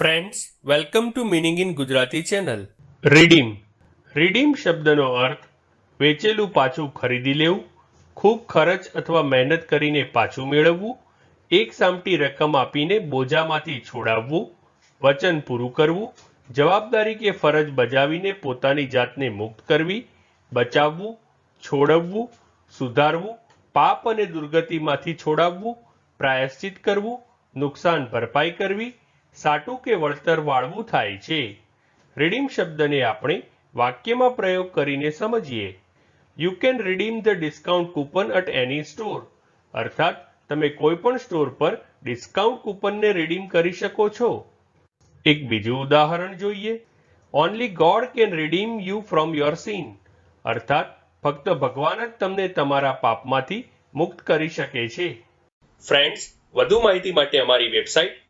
Friends welcome to meaning in Gujarati channel redeem redeem શબ્દનો અર્થ, વેચેલું પાછું ખરીદી લેવું, ખૂબ ખર્ચ અથવા મહેનત કરીને પાછું મેળવવું, એક સામટી રકમ આપીને બોજામાંથી છોડાવવું, વચન પૂરું કરવું, જવાબદારી કે ફરજ બજાવીને પોતાની જાતને મુક્ત કરવી, બચાવવું, છોડવવું, સુધારવું, પાપ અને દુર્ગતિમાંથી છોડાવવું, પ્રાયશ્ચિત કરવું, નુકસાન ભરપાઈ કરવી સાટું કે વળતર વાળવું થાય છે? રીડીમ શબ્દને આપણે વાક્યમાં પ્રયોગ કરીને સમજીએ. You can redeem the discount coupon at any store અર્થાત, તમે કોઈ પણ સ્ટોર પર ડિસ્કાઉન્ટ કૂપનને રીડીમ કરી શકો છો. એક બીજું ઉદાહરણ જોઈએ. Only God can redeem you from your sin અર્થાત, ફક્ત ભગવાન જ તમને તમારા પાપમાંથી મુક્ત કરી શકે છે. ફ્રેન્ડ્સ વધુ માહિતી માટે અમારી website